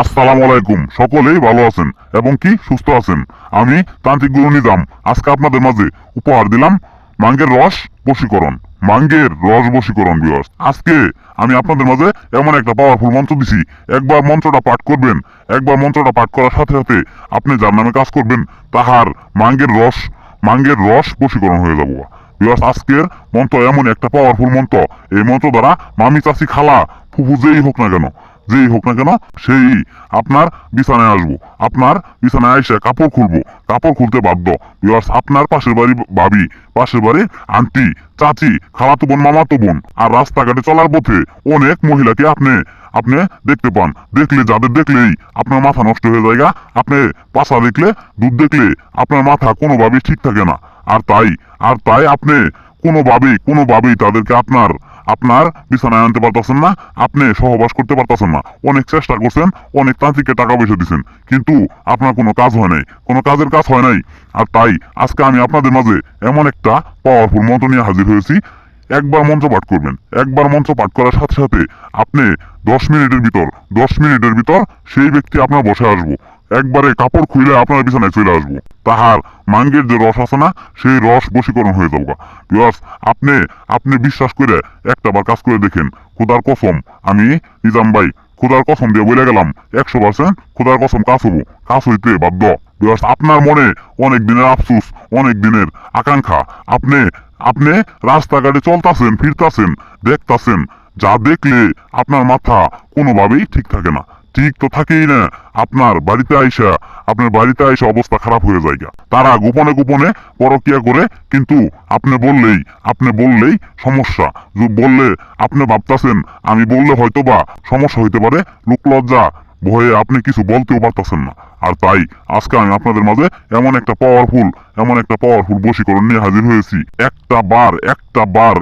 আসসালামু আলাইকুম। সকলেই ভালো আছেন এবং কি সুস্থ আছেন? আমি তান্ত্রিক গুরু নিজাম। আজকে আপনাদের মাঝে উপহার দিলাম মাঙ্গের রস বশীকরণ। মাঙ্গের রস বশীকরণ বিয়স আজকে আমি আপনাদের মাঝে এমন একটা পাওয়ারফুল মন্ত্র দিছি। একবার মন্ত্রটা পাঠ করবেন, একবার মন্ত্রটা পাঠ করার সাথে সাথে আপনি যার নামে কাজ করবেন, তাহার মাঙ্গের রস মাঙ্গের রস বশীকরণ হয়ে যাব। বিকজ আজকের মন্ত্র এমন একটা পাওয়ারফুল মন্ত্র। এই মন্ত্র দ্বারা মামি চাষি খালা, ফুফু যেই হোক না কেন যেই হোক না কেন, সেই আপনার বিছানায় আসব। আপনার বিছানায় এসে কাপড় খুলবো। কাপড় খুলতে বাধ্য। বিকজ আপনার পাশের বাড়ি ভাবি, পাশের বাড়ি আন্টি, চাচি, খালাতো বোন, মামাতো বোন। আর রাস্তাঘাটে চলার পথে অনেক মহিলাকে আপনি আপনি দেখতে পান। দেখলে, যাদের দেখলেই আপনার মাথা নষ্ট হয়ে যায় গা। আপনি পাশা দেখলে, দুধ দেখলে আপনার মাথা কোনোভাবেই ঠিক থাকে না। আর তাই আর তাই আপনি কোনোভাবেই কোনোভাবেই তাদেরকে আপনার আপনার বিছানায় আনতে পারতেছেন না, আপনি সহবাস করতে পারতেছেন না। অনেক চেষ্টা করছেন, অনেক তান্ত্রিককে টাকা পয়সা দিচ্ছেন কিন্তু আপনার কোনো কাজ হয় নাই। কোনো কাজের কাজ হয় নাই। আর তাই আজকে আমি আপনাদের মাঝে এমন একটা পাওয়ারফুল মন্ত্র নিয়ে হাজির হয়েছি। একবার মন্ত্র পাঠ করবেন। একবার মন্ত্র পাঠ করার সাথে সাথে আপনি দশ মিনিটের ভিতর, দশ মিনিটের ভিতর সেই ব্যক্তি আপনার বসে আসব। একবারে কাপড় খুলে আপনার বিছানায় চলে আসব। তাহার মাঙ্গের যে রস আছে না, সেই রস বশীকরণ হয়ে যাব বিকজ আপনি আপনি বিশ্বাস করে একটা বার কাজ করে দেখেন। খুদার কসম, আমি নিজাম ভাই, খুদার কসম দিয়ে বলে গেলাম, একশো পার্সেন্ট খুদার কসম কাজ হব, কাজ হইতে বাধ্য। বিকজ আপনার মনে অনেক দিনের আফসুস, অনেক দিনের আকাঙ্ক্ষা। আপনি আপনি রাস্তাঘাটে চলতাছেন, ফিরতাছেন, দেখতাছেন। যা দেখলে আপনার মাথা কোনোভাবেই ঠিক থাকে না। ঠিক তো থাকেই না। আপনার বাড়িতে আইসা, আপনার বাড়িতে আইসা অবস্থা খারাপ হয়ে যায়। তারা গোপনে গোপনে পরকিয়া করে, কিন্তু আপনি বললেই আপনি বললেই সমস্যা। বললে আপনি ভাবতাছেন, আমি বললে হয়তো বা সমস্যা হইতে পারে লোকলজ্জা ভয়ে আপনি কিছু বলতেও পারতেছেন না। আর তাই আজকে আমি আপনাদের মাঝে এমন একটা পাওয়ারফুল এমন একটা পাওয়ারফুল বশীকরণ নিয়ে হাজির হয়েছি। একটা বার একটা বার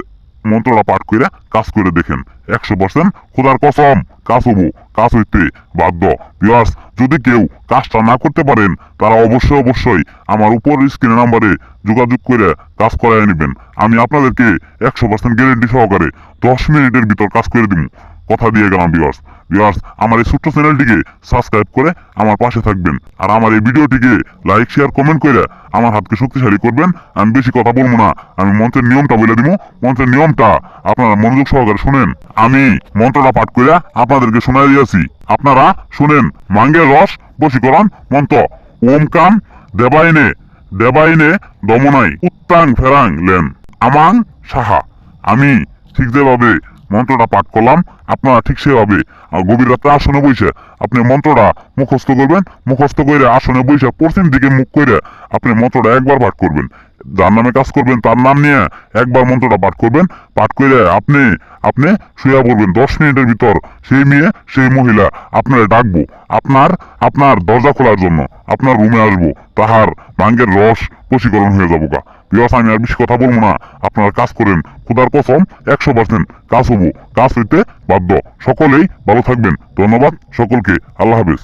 মন্ত্রটা পাঠ করে কাজ করে দেখেন। একশো পার্সেন্ট খোদার কসম, কাজ হব। কাজ হইতে বাধ্য। বিয়াস যদি কেউ কাজটা না করতে পারেন, তারা অবশ্যই অবশ্যই আমার উপর স্ক্রিনের নাম্বারে যোগাযোগ করে কাজ করায় নেবেন। আমি আপনাদেরকে একশো পার্সেন্ট গ্যারেন্টি সহকারে দশ মিনিটের ভিতর কাজ করে দিব। কথা দিয়ে গেলাম বিয়ার্স বিয়ার্স আমার এই ছোট্ট চ্যানেলটিকে সাবস্ক্রাইব করে আমার পাশে থাকবেন। আর আমার এই ভিডিওটিকে লাইক শেয়ার কমেন্ট করে আমার হাতকে শক্তিশালী করবেন। আমি বেশি কথা বলব না, আমি মন্ত্রের নিয়মটা বলে দিব। মন্ত্রের নিয়মটা আপনারা মনোযোগ সহকারে শুনেন। আমি মন্ত্রটা পাঠ করে আপনাদেরকে শোনাই দিয়েছি আপনারা শুনেন, মাঙ্গের রস, বশীকরণ, মন্ত্র। ওম কাম দেবাইনে দেবাইনে দমনাই, উত্তাং ফেরাং লেন। আমাং সাহা। আমি ঠিক যেভাবে মন্ত্রটা পাঠ করলাম, আপনারা ঠিক সেভাবে গভীর রাত্রে আসনে বসে আপনি মন্ত্রটা মুখস্থ করবেন, মুখস্থ করে আসনে বসে পশ্চিম দিকে মুখ করে আপনি মন্ত্রটা একবার পাঠ করবেন। যার নামে কাজ করবেন, তার নাম নিয়ে একবার মন্ত্রটা পাঠ করবেন। পাঠ করে আপনি আপনি শুয়ে পড়বেন দশ মিনিটের ভিতর। সেই মেয়ে, সেই মহিলা আপনারা ডাকবো। আপনার আপনার দরজা খোলার জন্য আপনার রুমে আসব। তাহার ভাঙ্গের রস বশীকরণ হয়ে যাব গা। বিকজ আমি আর বেশি কথা বলব না। আপনারা কাজ করেন। খুদার কসম, একশো পার্সেন্ট কাজ হব। কাজ হইতে বাধ্য। সকলেই ভালো থাকবেন। ধন্যবাদ সকলকে। আল্লাহ হাফেজ।